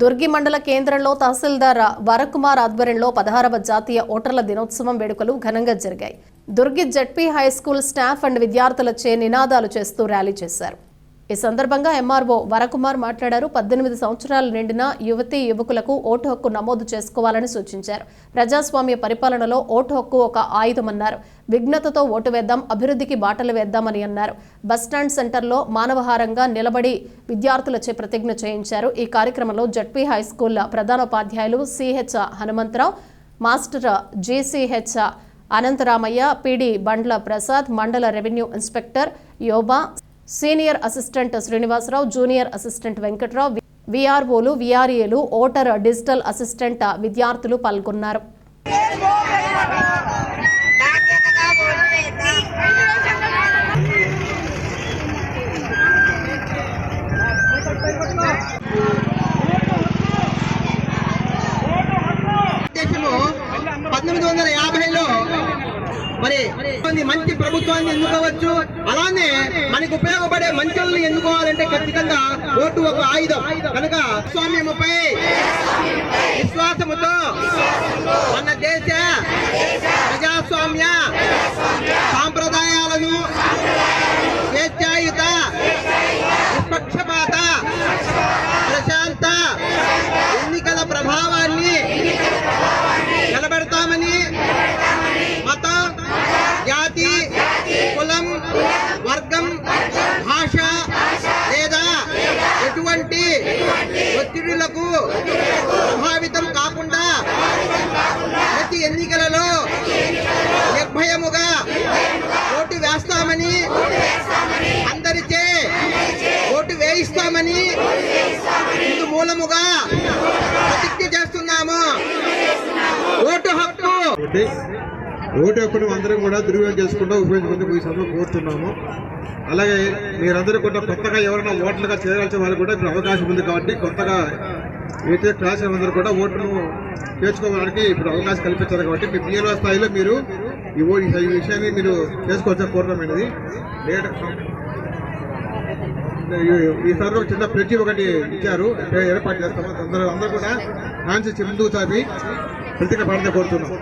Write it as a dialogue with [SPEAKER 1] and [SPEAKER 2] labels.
[SPEAKER 1] దుర్గి మండల కేంద్రంలో తహసీల్దార్ వరకుమార్ ఆధ్వర్యంలో పదహారవ జాతీయ ఓటర్ల దినోత్సవం వేడుకలు ఘనంగా జరిగాయి. Durgi ZP high school staff and విద్యార్థులచే నినాదాలు చేస్తూ ర్యాలీ చేశారు. ఈ సందర్భంగా ఎంఆర్ఓ వరకుమార్ మాట్లాడారు. పద్దెనిమిది సంవత్సరాలు నిండిన యువతీ యువకులకు ఓటు హక్కు నమోదు చేసుకోవాలని సూచించారు. ప్రజాస్వామ్య పరిపాలనలో ఓటు హక్కు ఒక ఆయుధమన్నారు. విఘ్నతతో ఓటు వేద్దాం అభివృద్ధికి బాటలు వేద్దామని అన్నారు. బస్టాండ్ సెంటర్లో మానవహారంగా నిలబడి విద్యార్థులచే ప్రతిజ్ఞ చేయించారు. ఈ కార్యక్రమంలో జడ్పీ హై స్కూల్ ప్రధానోపాధ్యాయులు CH Hanumantharao master JCH Anantharamaiah PD Bandla Prasad మండల revenue inspector Yoba senior assistant Srinivasarao junior assistant Venkatrao విఆర్ఓలు విఆర్ఏలు ఓటర్ డిజిటల్ అసిస్టెంట్ విద్యార్థులు పాల్గొన్నారు.
[SPEAKER 2] పంతొమ్మిది వందల యాభైలో మరి కొన్ని మంచి ప్రభుత్వాన్ని ఎన్నుకోవచ్చు? అలానే మనకు ఉపయోగపడే మంచుల్ని ఎన్నుకోవాలంటే ఖచ్చితంగా ఓటు ఒక ఆయుధం. కనుక స్వామ్యముపై విశ్వాసముతో మన దేశ ప్రభావితం కాకుండా ప్రతి ఎన్నికలలో నిర్భయముగా ఓటు వేస్తామని అందరిచే ఓటు వేయిస్తామని ఇందు మూలముగా ప్రతిజ్ఞ చేస్తున్నాము. ఓటు హక్కు.
[SPEAKER 3] ఓటు హక్కును అందరం కూడా దుర్వినియోగం చేసుకుంటూ ఉపయోగించుకుంటూ ఈ సభలో కోరుతున్నాము. అలాగే మీరందరూ కూడా కొత్తగా ఎవరైనా ఓట్లుగా చేరాల్సిన వాళ్ళు కూడా ఇప్పుడు అవకాశం ఉంది కాబట్టి కొత్తగా ఏదైతే క్లాస్ అందరూ కూడా ఓటును చేర్చుకోవడానికి ఇప్పుడు అవకాశం కల్పించారు కాబట్టి మీ పిఎల్ఓ స్థాయిలో మీరు ఈ ఓ ఈ విషయాన్ని మీరు చేసుకోవాల్సిన కోరమైనది లేట్. ఈసారి ఒక చిన్న ప్రతి ఒకటి ఇచ్చారు. ఏర్పాటు చేస్తాము. అందరూ అందరూ కూడా హ్యాండ్స్ ముందుకు చాపి ప్రతిగా పాడితే కోరుతున్నాం.